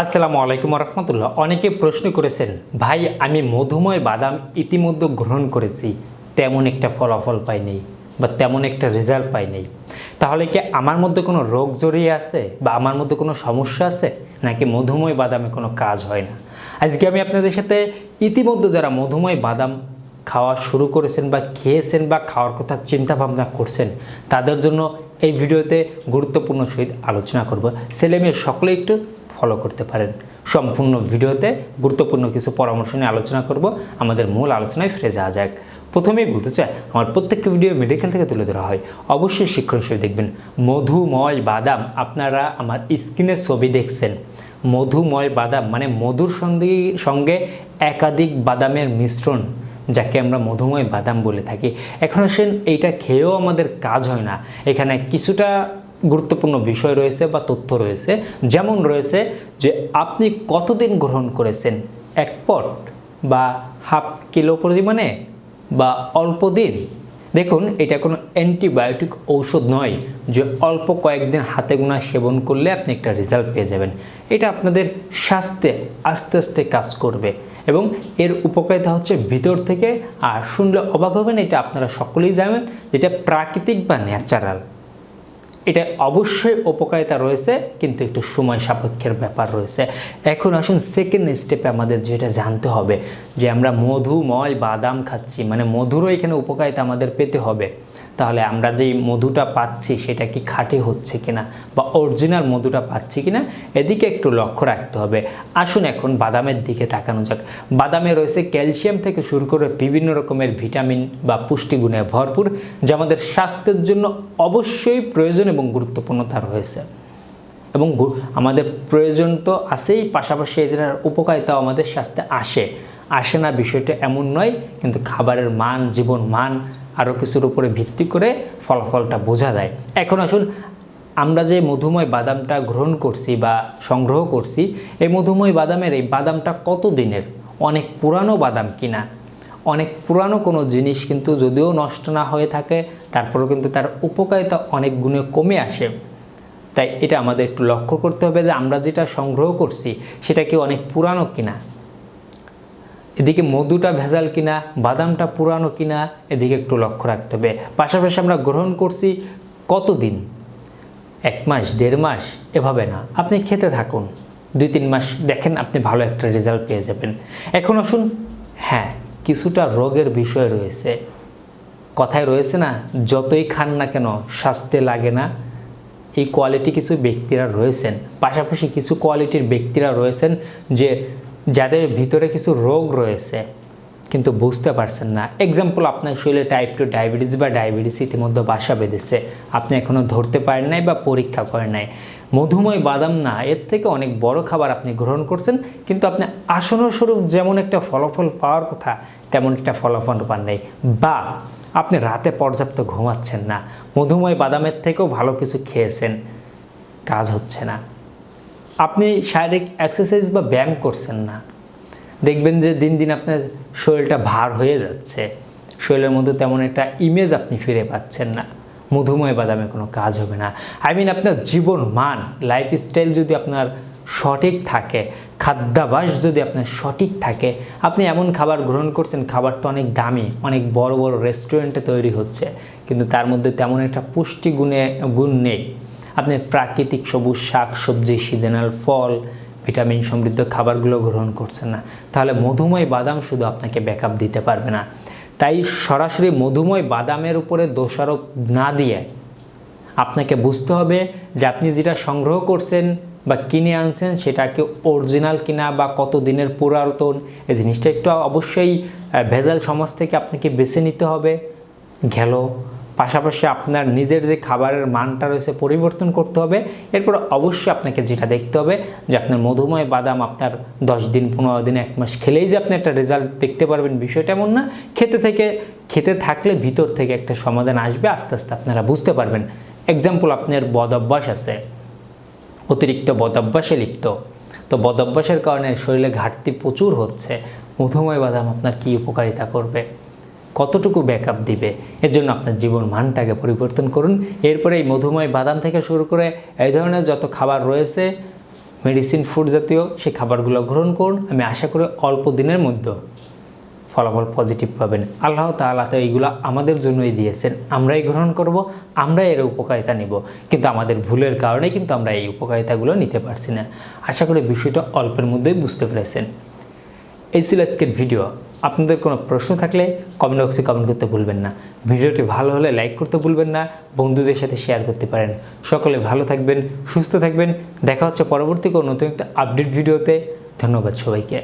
আসসালামু আলাইকুম রহমতুল্লাহ। অনেকে প্রশ্ন করেছেন, ভাই, আমি মধুময় বাদাম ইতিমধ্যে গ্রহণ করেছি, তেমন একটা ফলাফল পাই নেই বা তেমন একটা রেজাল্ট পাই নেই। তাহলে কি আমার মধ্যে কোনো রোগ জড়িয়ে আছে বা আমার মধ্যে কোনো সমস্যা আছে? নাকি মধুময় বাদামে কোনো কাজ হয় না? আজকে আমি আপনাদের সাথে ইতিমধ্যে যারা মধুময় বাদাম খাওয়া শুরু করেছেন বা খেয়েছেন বা খাওয়ার কথা চিন্তা ভাবনা করছেন, তাদের জন্য এই ভিডিওতে গুরুত্বপূর্ণ সহিত আলোচনা করব। ছেলে মেয়ে সকলে একটু ফলো করতে পারেন। সম্পূর্ণ ভিডিওতে গুরুত্বপূর্ণ কিছু পরামর্শ নিয়ে আলোচনা করব। আমাদের মূল আলোচনায় ফিরে যাওয়া যাক। প্রথমেই বলতে চাই, আমার প্রত্যেকটা ভিডিও মেডিকেল থেকে তুলে ধরা হয়। অবশ্যই শিক্ষণ হিসেবে দেখবেন। মধুময় বাদাম, আপনারা আমার স্ক্রিনে ছবি দেখছেন। মধুময় বাদাম মানে মধুর সঙ্গে সঙ্গে একাধিক বাদামের মিশ্রণ, যাকে আমরা মধুময় বাদাম বলে থাকি। এখন আসেন, এইটা খেয়েও আমাদের কাজ হয় না। এখানে কিছুটা গুরুত্বপূর্ণ বিষয় রয়েছে বা তথ্য রয়েছে। যেমন রয়েছে যে আপনি কতদিন গ্রহণ করেছেন? এক পট বা হাফ কিলো পরিমাণে বা অল্প দিন? দেখুন, এটা কোনো অ্যান্টিবায়োটিক ঔষধ নয় যে অল্প কয়েকদিন হাতে গোনা সেবন করলে আপনি একটা রেজাল্ট পেয়ে যাবেন। এটা আপনাদের স্বাস্থ্যে আস্তে আস্তে কাজ করবে এবং এর উপকারিতা হচ্ছে ভিতর থেকে। আর শুনলে অবাক হবেন, এটা আপনারা সকলেই জানেন, যেটা প্রাকৃতিক বা ন্যাচারাল। এটা অবশ্যই উপকারিতা রয়েছে, কিন্তু একটু সময় সাপেক্ষের ব্যাপার রয়েছে। এখন আসুন সেকেন্ড স্টেপে আমাদের যেটা জানতে হবে, যে আমরা মধুময় বাদাম খাচ্ছি মানে মধুরও এখানে উপকারিতা আমাদের পেতে হবে। তাহলে আমরা যেই মধুটা পাচ্ছি সেটা কি খাঁটি হচ্ছে কিনা বা অরিজিনাল মধুটা পাচ্ছি কিনা, এদিকে একটু লক্ষ্য রাখতে হবে। আসুন এখন বাদামের দিকে তাকানো যাক। বাদামে রয়েছে ক্যালসিয়াম থেকে শুরু করে বিভিন্ন রকমের ভিটামিন বা পুষ্টিগুণে ভরপুর, যা আমাদের স্বাস্থ্যের জন্য অবশ্যই প্রয়োজন এবং গুরুত্বপূর্ণতা রয়েছে। এবং আমাদের প্রয়োজন তো আছেই, পাশাপাশি এটার উপকারিতাও আমাদের স্বাস্থ্যে আসে। আসে না বিষয়টা এমন নয়, কিন্তু খাবারের মান, জীবন মান আরও কিছুর উপরে ভিত্তি করে ফলাফলটা বোঝা যায়। এখন আসুন, আমরা যে মধুময় বাদামটা গ্রহণ করছি বা সংগ্রহ করছি, এই মধুময় বাদামের এই বাদামটা কত দিনের? অনেক পুরানো বাদাম কিনা? অনেক পুরানো কোনো জিনিস কিন্তু যদিও নষ্ট না হয়ে থাকে, তারপরেও কিন্তু তার উপকারিতা অনেক গুণে কমে আসে। তাই এটা আমাদের একটু লক্ষ্য করতে হবে যে আমরা যেটা সংগ্রহ করছি, সেটা কি অনেক পুরানো কিনা? এদিকে মধুটা ভেজাল কিনা, বাদামটা পুরানো কিনা, এদিকে একটু লক্ষ্য রাখতে হবে। পাশাপাশি আমরা গ্রহণ করছি কতদিন? এক মাস, দেড় মাস, এভাবে না। আপনি খেতে থাকুন। দুই, তিন মাস দেখেন আপনি ভালো একটা রেজাল্ট পেয়ে যাবেন। এখন আসুন হ্যাঁ কিছুটা রোগের বিষয় রয়েছে। কথায় রয়েছে না, যতই খান না কেন, স্বাস্থ্যে লাগে না। এই কোয়ালিটি কিছু ব্যক্তিরা রয়েছেন। পাশাপাশি কিছু কোয়ালিটির ব্যক্তিরা রয়েছেন যে যাদের ভিতরে কিছু রোগ রয়েছে, কিন্তু বুঝতে পারছেন না। এক্সাম্পল আপনার শরীরে টাইপ টু ডায়াবেটিস বা ডায়াবেটিস ইতিমধ্যে বাসা বেঁধেছে। আপনি এখনও ধরতে পারেন নাই বা পরীক্ষা করেন নাই। মধুময় বাদাম না, এর থেকে অনেক বড় খাবার আপনি গ্রহণ করছেন, কিন্তু আপনি আসনস্বরূপ যেমন একটা ফলাফল পাওয়ার কথা, তেমন একটা ফলাফল পান নাই। বা আপনি রাতে পর্যাপ্ত ঘুমাচ্ছেন না। মধুময় বাদামের থেকেও ভালো কিছু খেয়েছেন। কাজ হচ্ছে না। আপনি শারীরিক এক্সারসাইজ বা ব্যায়াম করছেন না, দেখবেন যে দিন দিন আপনার শরীরটা ভার হয়ে যাচ্ছে। শরীরের মধ্যে তেমন একটা ইমেজ আপনি ফিরে পাচ্ছেন না। মধুময় বাদামে কোনো কাজ হবে না। আই মিন আপনার জীবন মান লাইফস্টাইল যদি আপনার সঠিক থাকে, খাদ্যাভাস যদি আপনার সঠিক থাকে, আপনি এমন খাবার গ্রহণ করছেন, খাবারটা অনেক দামি, অনেক বড় বড় রেস্টুরেন্টে তৈরি হচ্ছে, কিন্তু তার মধ্যে তেমন একটা পুষ্টি গুণে গুণ নেই। আপনি প্রাকৃতিক সবুজ শাক, সবজি সিজনাল ফল ভিটামিন সমৃদ্ধ খাবারগুলো গ্রহণ করছেন না। তাহলে মধুময় বাদাম শুধু আপনাকে ব্যাকআপ দিতে পারবে না। তাই সরাসরি মধুময় বাদামের উপরে দোষারোপ না দিয়ে আপনাকে বুঝতে হবে যে আপনি যেটা সংগ্রহ করছেন বা কিনে আনছেন সেটা কি অরিজিনাল কিনা বা কত দিনের পুরাতন, এই জিনিসটা একটু অবশ্যই ভেজাল সমাজ থেকে আপনাকে বেছে নিতে হবে। গেল পাশাপাশি আপনার নিজের যে খাবারের মানটা রয়েছে পরিবর্তন করতে হবে। এরপর অবশ্যই আপনাকে যেটা দেখতে হবে, যে আপনার মধুময় বাদাম আপনার দশ দিন, পনেরো দিন, এক মাস খেলেই যে আপনি একটা রেজাল্ট দেখতে পারবেন বিষয়টা এমন না। খেতে থেকে, খেতে থাকলে ভিতর থেকে একটা সমাধান আসবে, আস্তে আস্তে আপনারা বুঝতে পারবেন। এক্সাম্পল আপনার বদ অভ্যাস আছে। অতিরিক্ত বদভ্যাসে লিপ্ত। তো বদভ্যাসের কারণে শরীরে ঘাটতি প্রচুর হচ্ছে। মধুময় বাদাম আপনার কী উপকারিতা করবে? কতটুকু ব্যাকআপ দিবে? এর জন্য আপনার জীবন মানটাকে পরিবর্তন করুন। এরপরে এই মধুময় বাদাম থেকে শুরু করে এই ধরনের যত খাবার রয়েছে মেডিসিন ফুড জাতীয়, সেই খাবারগুলো গ্রহণ করুন। আমি আশা করি অল্প দিনের মধ্যে ফলাফল পজিটিভ পাবেন। আল্লাহ তাআলা তো এইগুলো আমাদের জন্যই দিয়েছেন। আমরাই গ্রহণ করব, আমরাই এর উপকারিতা নিব। কিন্তু আমাদের ভুলের কারণে কিন্তু আমরা এই উপকারিতাগুলো নিতে পারছি না। আশা করি বিষয়টা অল্পের মধ্যেই বুঝতে পেরেছেন। এই ছিল আজকের ভিডিও। আপনাদের কোনো প্রশ্ন থাকলে কমেন্ট বক্সে কমেন্ট করতে ভুলবেন না। ভিডিওটি ভালো হলে লাইক করতে ভুলবেন না, বন্ধুদের সাথে শেয়ার করতে পারেন। সকলে ভালো থাকবেন, সুস্থ থাকবেন। দেখা হচ্ছে পরবর্তী কোনো নতুন একটা আপডেট ভিডিওতে। ধন্যবাদ সবাইকে।